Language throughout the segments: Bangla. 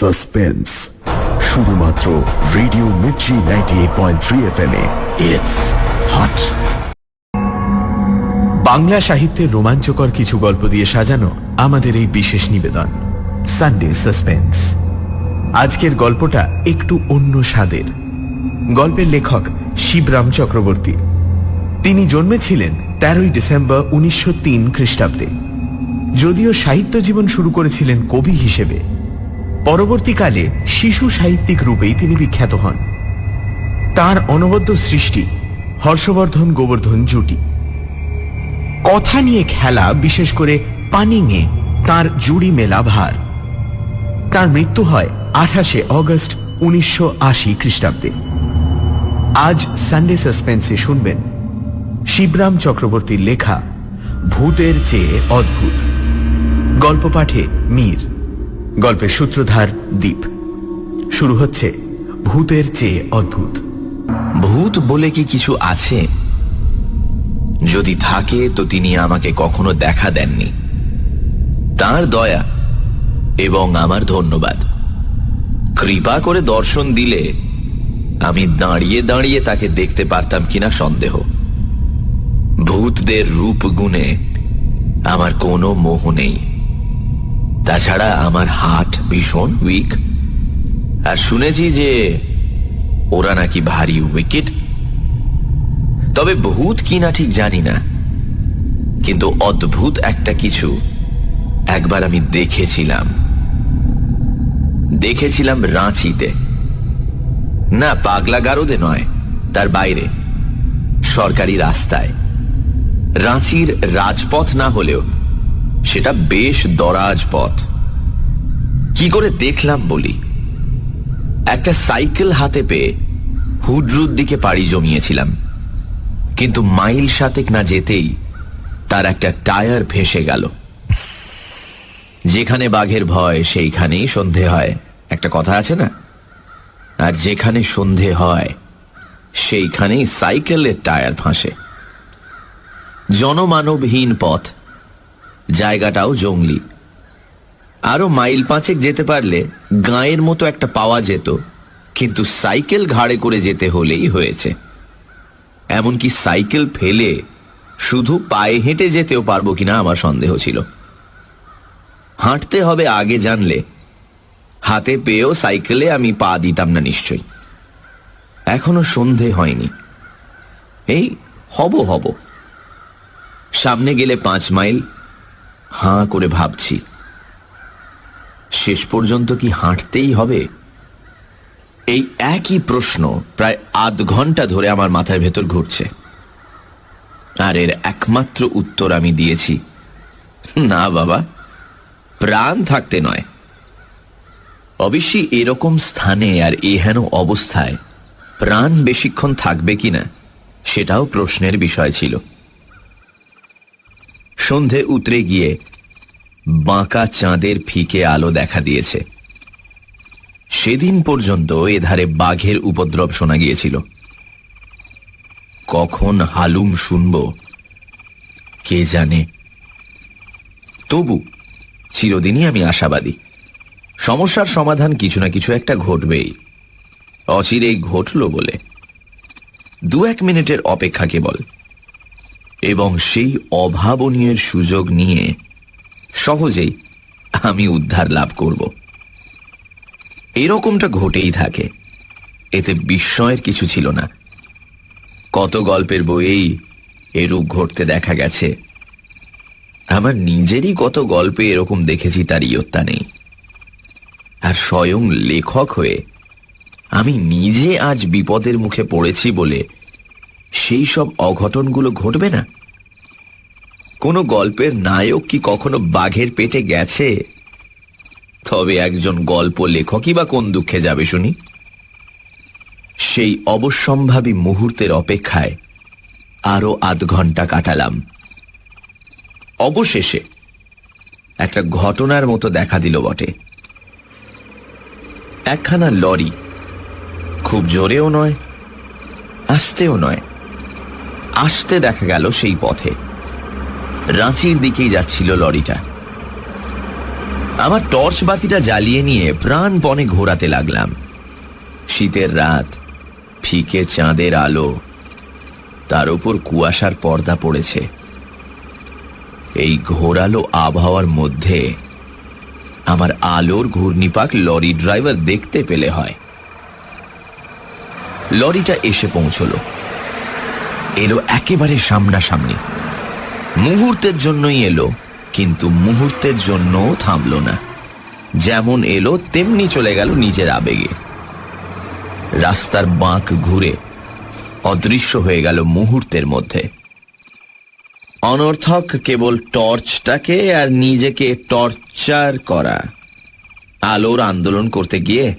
সাসপেন্স শুধুমাত্র radio Mirchi ninety eight point three F M it's hot Bangla সাহিত্যের রোমাঞ্চকর কিছু গল্প দিয়ে সাজানো আমাদের এই বিশেষ নিবেদন সানডে সাসপেন্স আজকের গল্পটা একটু অন্য স্বাদের। গল্পের লেখক শিবরাম চক্রবর্তী। তিনি জন্মেছিলেন তেরোই ডিসেম্বর উনিশশো তিন খ্রিস্টাব্দে। যদিও সাহিত্য জীবন শুরু করেছিলেন কবি হিসেবে পরবর্তীকালে শিশু সাহিত্যিক রূপেই তিনি বিখ্যাত হন। তার অনবদ্য সৃষ্টি হর্ষবর্ধন গোবর্ধন জুটি। কথা নিয়ে খেলা, বিশেষ করে পানিংয়ে, তার জুড়ি মেলা ভার। তার মৃত্যু হয় আঠাশে অগস্ট উনিশশো আশি খ্রিস্টাব্দে। আজ সানডে সাসপেন্সে শুনবেন শিবরাম চক্রবর্তীর লেখা, ভূতের চেয়ে অদ্ভুত। গল্প পাঠে মীর। গল্পের সূত্রধার দ্বীপ শুরু হচ্ছে ভূতের চেয়ে অদ্ভুত। ভূত বলে কি কিছু আছে? যদি থাকে, তো তিনি আমাকে কখনো দেখা দেননি। তার দয়া এবং আমার ধন্যবাদ। কৃপা করে দর্শন দিলে আমি দাঁড়িয়ে দাঁড়িয়ে তাকে দেখতে পারতাম কিনা সন্দেহ। ভূতদের রূপ গুণে আমার কোনো মোহ নেই। তাছাড়া আমার হাট ভীষণ উইক। আর শুনেছি যে ওরা নাকি ভারী উইকেট। তবে ভূত কিনা ঠিক জানি না। কিন্তু অদ্ভুত একটা কিছু একবার আমি দেখেছিলাম। দেখেছিলাম রাঁচিতে। না, পাগলা গারদে নয়, তার বাইরে। সরকারি রাস্তায়। রাঁচির রাজপথ না হলেও সেটা বেশ দরাজ পথ। কি করে দেখলাম বলি? একটা সাইকেল হাতে পেয়ে হুডরুর দিকে পাড়ি জমিয়েছিলাম। কিন্তু মাইল সাতেক না যেতেই তার একটা টায়ার ভেসে গেল। যেখানে বাঘের ভয়, সেইখানেই সন্ধে হয়। একটা কথা আছে না? আর যেখানে সন্ধে হয়, সেইখানেই সাইকেলের টায়ার ফাঁসে জনমানবহীন পথ। জায়গাটাও জঙ্গলি। আরও মাইল পাঁচেক যেতে পারলে গাঁয়ের মতো একটা পাওয়া যেত, কিন্তু সাইকেল ঘাড়ে করে যেতে হলেই হয়েছে। এমনকি সাইকেল ফেলে শুধু পায়ে হেঁটে যেতেও পারব কিনা আমার সন্দেহ ছিল। হাঁটতে হবে আগে জানলে, হাতে পেয়েও সাইকেলে আমি পা দিতাম না নিশ্চয়ই। এখনও সন্ধে হয়নি। এই হব হব। সামনে গেলে পাঁচ মাইল হাঁ করে ভাবছি। শেষ পর্যন্ত কি হাঁটতেই হবে? এই একই প্রশ্ন প্রায় আধ ঘণ্টা ধরে আমার মাথার ভেতর ঘুরছে। আর এর একমাত্র উত্তর আমি দিয়েছি, না বাবা, প্রাণ থাকতে নয়। অবশ্যই এরকম স্থানে আর এহেন অবস্থায় প্রাণ বেশিক্ষণ থাকবে কিনা, সেটাও প্রশ্নের বিষয় ছিল। সন্ধে উতরে গিয়ে বাঁকা চাঁদের ফিকে আলো দেখা দিয়েছে। সেদিন পর্যন্ত এধারে বাঘের উপদ্রব শোনা গিয়েছিল। কখন হালুম শুনব, কে জানে? তবু চিরদিনই আমি আশাবাদী। সমস্যার সমাধান কিছু না কিছু একটা ঘটবেই। অচিরেই ঘটল বলে। দু এক মিনিটের অপেক্ষা কেবল। এবং সেই অভাবনীয় সুযোগ নিয়ে সহজেই আমি উদ্ধার লাভ করব। এরকমটা ঘটেই থাকে। এতে বিস্ময়ের কিছু ছিল না। কত গল্পের বইয়েই এরূপ ঘটতে দেখা গেছে। আমার নিজেরই কত গল্পে এরকম দেখেছি তার ইয়ত্তা নেই। আর স্বয়ং লেখক হয়ে আমি নিজে আজ বিপদের মুখে পড়েছি বলে সেই সব অঘটনগুলো ঘটবে না? কোনো গল্পের নায়ক কি কখনো বাঘের পেটে গেছে? তবে একজন গল্প লেখকই বা কোন দুঃখে যাবে, শুনি। সেই অবশ্যম্ভাবী মুহূর্তের অপেক্ষায় আরও আধ ঘণ্টা কাটালাম। অবশেষে একটা ঘটনার মতো দেখা দিল বটে। একখানা লরি খুব জোরেও নয়, আসতেও নয়। আসতে দেখা গেল সেই পথে। রাঁচির দিকেই যাচ্ছিল লরিটা। আমার টর্চ বাতিটা জ্বালিয়ে নিয়ে প্রাণপণে ঘোরাতে লাগলাম। শীতের রাত, ফিকে চাঁদের আলো, তার উপর কুয়াশার পর্দা পড়েছে। এই ঘোরালো আবহাওয়ার মধ্যে আমার আলোর ঘূর্ণিপাক লরি ড্রাইভার দেখতে পেলে হয়। লরিটা এসে পৌঁছলো। এলো একেবারে সামনাসামনি। মুহূর্তের জন্যই এলো, কিন্তু মুহূর্তের জন্য থামলো না। যেমন এলো, তেমনি চলে গেল নিজের আবেগে। রাস্তার বাঁক ঘুরে অদৃশ্য হয়ে গেল মুহূর্তের মধ্যে। অনর্থক কেবল টর্চটাকে আর নিজেকে টর্চার করা। আলোর আন্দোলন করতে গিয়ে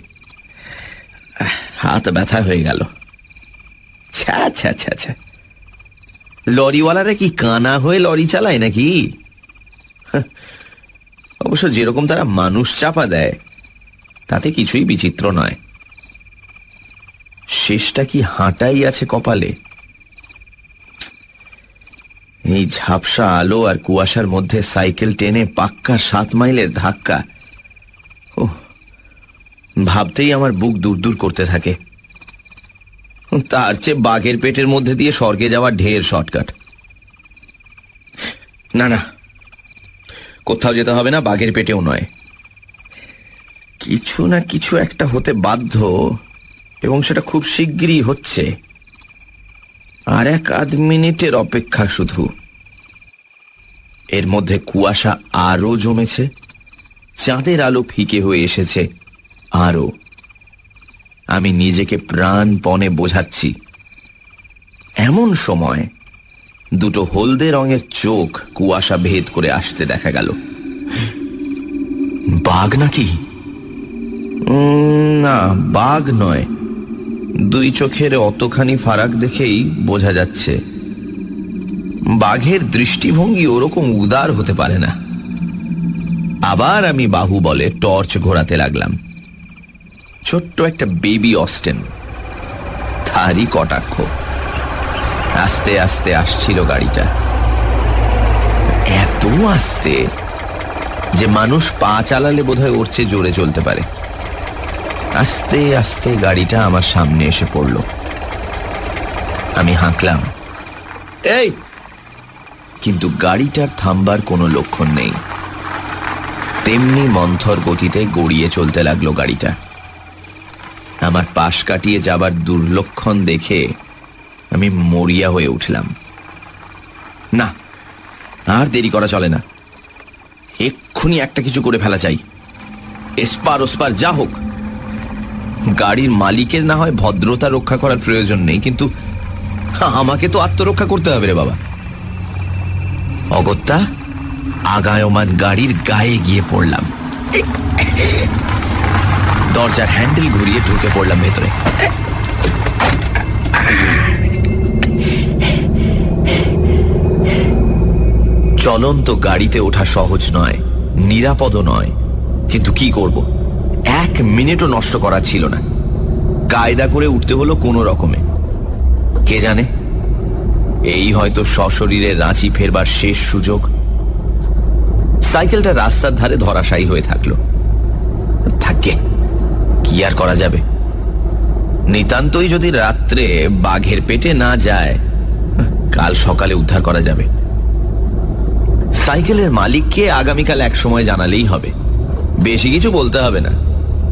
হাত ব্যথা হয়ে গেল। ছ্যা ছ্যা ছ্যা ছ্যা লরিওয়ালারা কি কানা হয়ে লরি চালায় নাকি? অবশ্য যেরকম তারা মানুষ চাপা দেয়, তাতে কিছুই বিচিত্র নয়। শেষটা কি হাঁটাই আছে কপালে? এই ঝাপসা আলো আর কুয়াশার মধ্যে সাইকেল টেনে পাক্কা সাত মাইলের ধাক্কা। ও ভাবতেই আমার বুক দূর দূর করতে থাকে। তার চেয়ে বাঘের পেটের মধ্যে দিয়ে স্বর্গে যাওয়ার ঢের শর্টকাট। না না, কোথাও যেতে হবে না, বাঘের পেটেও নয়। কিছু না কিছু একটা হতে বাধ্য, এবং সেটা খুব শিগগিরই হচ্ছে। আর এক আধ মিনিটের অপেক্ষা শুধু। এর মধ্যে কুয়াশা আরও জমেছে, চাঁদের আলো ফিকে হয়ে এসেছে আরও আমি নিজেকে প্রাণপণে বোঝাচ্ছি। এমন সময় দুটো হলদে রঙের চোখ কুয়াশা ভেদ করে আসতে দেখা গেল। বাঘ নাকি? না, বাঘ নয়। দুই চোখের অতখানি ফারাক দেখেই বোঝা যাচ্ছে। বাঘের দৃষ্টিভঙ্গি ওরকম উদার হতে পারে না। আবার আমি বাহু বলে টর্চ ঘোরাতে লাগলাম। ছোট্ট একটা বেবি অস্টেন। তারই কটাক্ষ। আস্তে আস্তে আসছিল গাড়িটা। এত আস্তে যে মানুষ পা চালালে বোধহয় ওর চেয়ে জোরে চলতে পারে। আস্তে আস্তে গাড়িটা আমার সামনে এসে পড়ল। আমি হাঁকলাম। এই! কিন্তু গাড়িটার থামবার কোনো লক্ষণ নেই। তেমনি মন্থর গতিতে গড়িয়ে চলতে লাগল গাড়িটা। আমার পাশ কাটিয়ে যাবার দুর্লক্ষণ দেখে আমি মরিয়া হয়ে উঠলাম। না, আর দেরি করা চলে না। এক্ষুনি একটা কিছু করে ফেলা চাই। এসপার ওসপার যা হোক। গাড়ির মালিকের না হয় ভদ্রতা রক্ষা করার প্রয়োজন নেই, কিন্তু আমাকে তো আত্মরক্ষা করতে হবে রে বাবা। অগত্যা, আগায়মান গাড়ির গায়ে গিয়ে পড়লাম। দরজার হ্যান্ডেল ঘুরিয়ে ঢুকে পড়লাম ভেতরে। চলন্ত গাড়িতে ওঠা সহজ নয়, নিরাপদও নয়। কিন্তু কি করব? এক মিনিটও নষ্ট করা ছিল না। কায়দা করে উঠতে হলো কোনো রকমে। কে জানে? এই হয়তো সশরীরে রাঁচি ফেরবার শেষ সুযোগ। সাইকেলটা রাস্তার ধারে ধরাশায়ী হয়ে থাকল। থাকে কি আর করা যাবে? নিতান্তই যদি রাত্রে বাঘের পেটে না যায়, কাল সকালে উদ্ধার করা যাবে। সাইকেলের মালিককে আগামীকাল এক সময় জানালেই হবে। বেশি কিছু বলতে হবে না।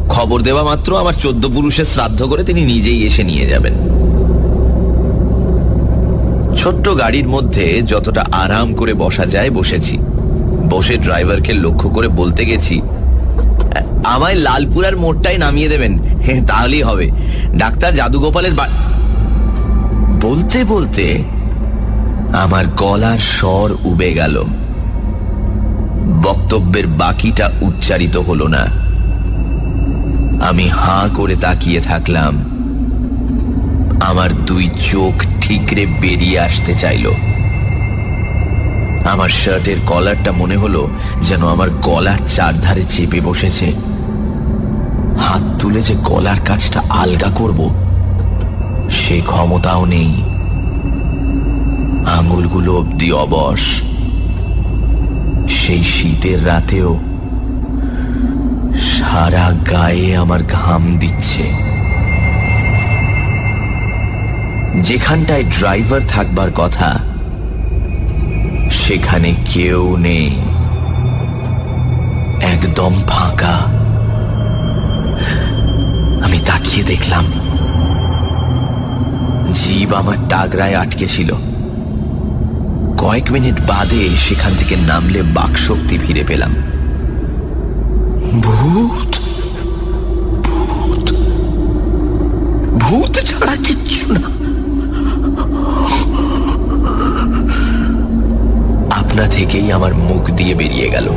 খবর দেওয়া মাত্র আমার চোদ্দ পুরুষের শ্রাদ্ধ করে তিনি নিজেই এসে নিয়ে যাবেন। ছোট্ট গাড়ির মধ্যে যতটা আরাম করে বসা যায় বসেছি। বসে ড্রাইভারকে লক্ষ্য করে বলতে গেছি আমায় লালপুরার মোড়টাই নামিয়ে দেবেন। তাহলেই হবে। ডাক্তার জাদুগোপালের বলতে বলতে আমার গলার স্বর উবে গেল। বক্তব্যের বাকিটা উচ্চারিত হলো না। আমি হাঁ করে তাকিয়ে থাকলাম। আমার দুই চোখ ঠিকরে বেরিয়ে আসতে চাইল। আমার শার্টের কলারটা মনে হলো যেন আমার গলার চারধারে চেপে বসেছে। হাত তুলে যে গলার কাজটা আলগা করব, সে ক্ষমতাও নেই। আঙুলগুলো অব্দি অবশ। সেই শীতের রাতেও সারা গায়ে আমার ঘাম দিচ্ছে। যেখানটায় ড্রাইভার থাকবার কথা সেখানে কেউ নেই। একদম ফাঁকা। আমি তাকিয়ে দেখলাম, জীব আমার টাগরায় আটকে ছিল। কয়েক মিনিট বাদে সেখান থেকে নামলে বাকশক্তি ফিরে পেলাম। ভূত? ভূত? ভূত ছাড়া কিচ্ছু না। আপনা থেকেই আমার মুখ দিয়ে বেরিয়ে গেল।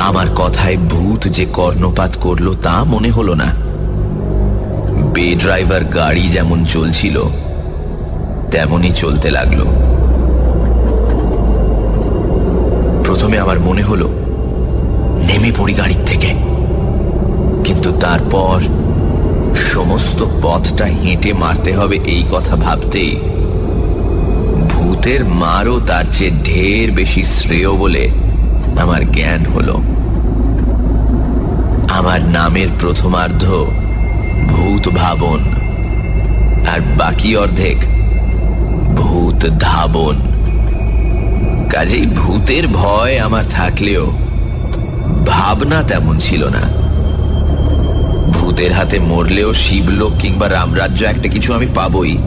আমার কথায় ভূত যে কর্ণপাত করল তা মনে হলো না। বে ড্রাইভার গাড়ি যেমন চলছিল, তেমনই চলতে লাগল। প্রথমে আমার মনে হলো, নেমে পড়ি গাড়ির থেকে। কিন্তু তারপর সমস্ত পথটা হেঁটে মারতে হবে এই কথা ভাবতেই ভূতের মারও তার চেয়ে ঢের বেশি শ্রেয় বলে আমার জ্ঞান হলো। আমার নামের প্রথমার্ধ ভূত ভাবন, আর বাকি অর্ধেক ভূত ধাবন। কাজেই ভূতের ভয় আমার থাকলেও ভাবনা তেমন ছিল না। ভূতের হাতে মরলেও শিবলোক কিংবা রামরাজ্য একটা কিছু আমি পাবই।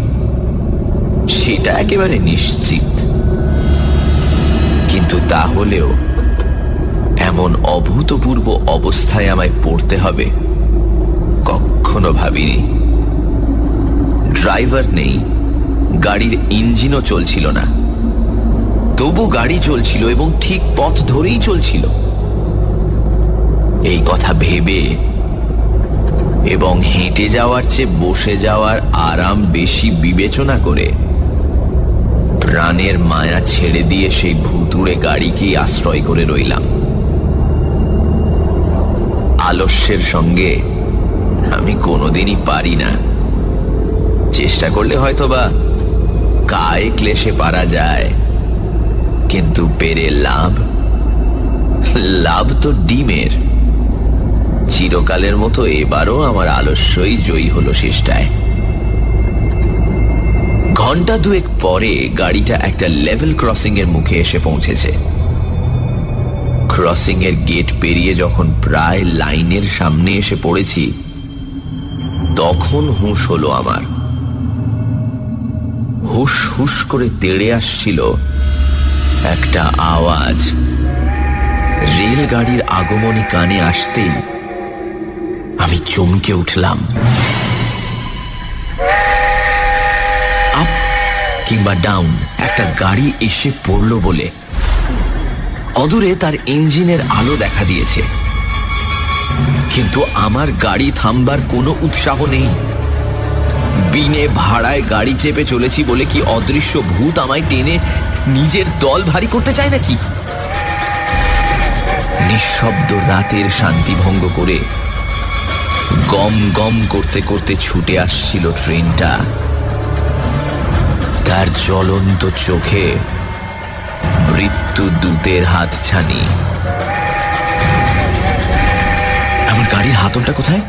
সেটা একেবারে নিশ্চিত। কিন্তু তাহলেও এমন অভূতপূর্ব অবস্থায় আমায় পড়তে হবে, কখনো ভাবিনি। ড্রাইভার নেই, গাড়ির ইঞ্জিনও চলছিল না। তবু গাড়ি চলছিল এবং ঠিক পথ ধরেই চলছিল। এই কথা ভেবে এবং হেঁটে যাওয়ার চেয়ে বসে যাওয়ার আরাম বেশি বিবেচনা করে প্রাণের মায়া ছেড়ে দিয়ে সেই ভুতুড়ে গাড়িকেই আশ্রয় করে রইলাম। আলস্যের সঙ্গে আমি কোনোদিনই পারি না। চেষ্টা করলে হয়তো বা কায়ে ক্লেশে পারা যায়, কিন্তু পেরে লাভ লাভ তো ডিমের। চিরকালের মতো এবারও আমার আলস্যই জয়ী হলো শেষটায়। ঘণ্টা দুয়েক পরে গাড়িটা একটা লেভেল ক্রসিং এর মুখে এসে পৌঁছেছে। ক্রসিং এর গেট পেরিয়ে যখন প্রায় লাইনের সামনে এসে পড়েছি, তখন হুঁশ হলো আমার। হুস হুস করে তেড়ে আসছিল একটা আওয়াজ। রেলগাড়ির আগমনী কানে আসতেই আমি চমকে উঠলাম। কিংবা ডাউন একটা গাড়ি এসে পড়ল বলে। অদূরে তার ইঞ্জিনের আলো দেখা দিয়েছে। কিন্তু আমার গাড়ি থামবার কোনো উৎসাহ নেই। বিনে ভাড়ায় গাড়ি চেপে চলেছি বলে কি অদৃশ্য ভূত আমায় টেনে নিজের দল ভারী করতে চায় নাকি? নিঃশব্দ রাতের শান্তি ভঙ্গ করে গম গম করতে করতে ছুটে আসছিল ট্রেনটা। তার জ্বলন্ত চোখে মৃত্যু দূতের হাত ছানি আমার গাড়ির হাতলটা কোথায়?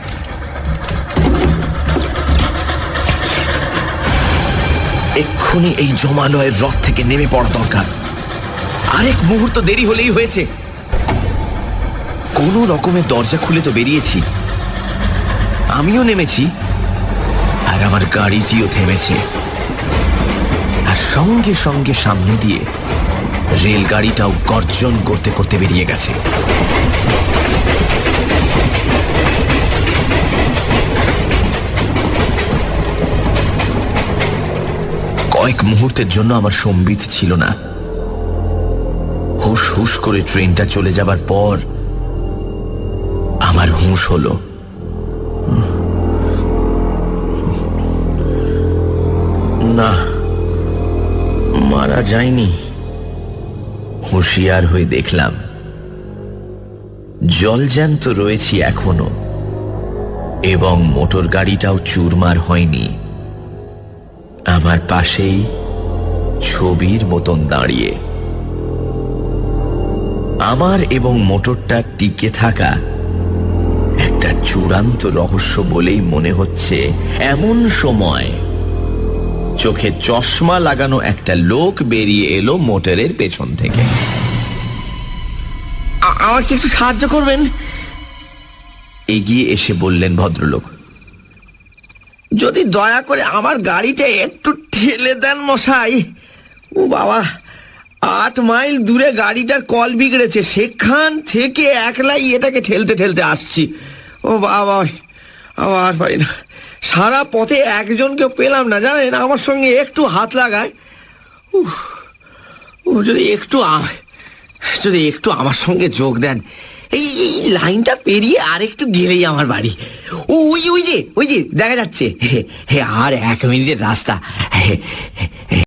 এক্ষুনি এই জমালয়ের রথ থেকে নেমে পড়া দরকার। আরেক মুহূর্ত দেরি হলেই হয়েছে। কোনো রকমের দরজা খুলে তো বেরিয়েছি। আমিও নেমেছি, আর আমার গাড়িটিও থেমেছে। সঙ্গে সঙ্গে সামনে দিয়ে রেলগাড়িটাও গর্জন করতে করতে বেরিয়ে গেছে। কয়েক মুহূর্তের জন্য আমার সম্বিত ছিল না। হুস হুস করে ট্রেনটা চলে যাবার পর আমার হুঁশ হলো। না মারা যায়নি। হুঁশিয়ার হয়ে দেখলাম জলজ্যান্ত রয়েছি এখনও, এবং মোটর গাড়িটাও চুরমার হয়নি। আমার পাশেই ছবির মতন দাঁড়িয়ে। আমার এবং মোটরটা টিকে থাকা একটা চূড়ান্ত রহস্য বলেই মনে হচ্ছে, এমন সময় চোখে চশমা লাগানো একটা লোক বেরিয়ে এলো মোটরের পেছন থেকে। আমাকে একটু সাহায্য করবেন? এগিয়ে এসে বললেন ভদ্রলোক যদি দয়া করে আমার গাড়িটা একটু ঠেলে দেন মশাই। ও বাবা আট মাইল দূরে গাড়িটার কল বিগড়েছে সেখান থেকে একলাই এটাকে ঠেলতে ঠেলতে আসছি। ও বাবা আমার পাই না। সারা পথে একজনকে পেলাম না জানেন? আমার সঙ্গে একটু হাত লাগায়। উফ, যদি একটু যদি একটু আমার সঙ্গে যোগ দেন এই এই লাইনটা পেরিয়ে আর একটু গেলেই আমার বাড়ি। ও ওই ওই যে ওই যে দেখা যাচ্ছে। হে হে আর এক মিনিটের রাস্তা।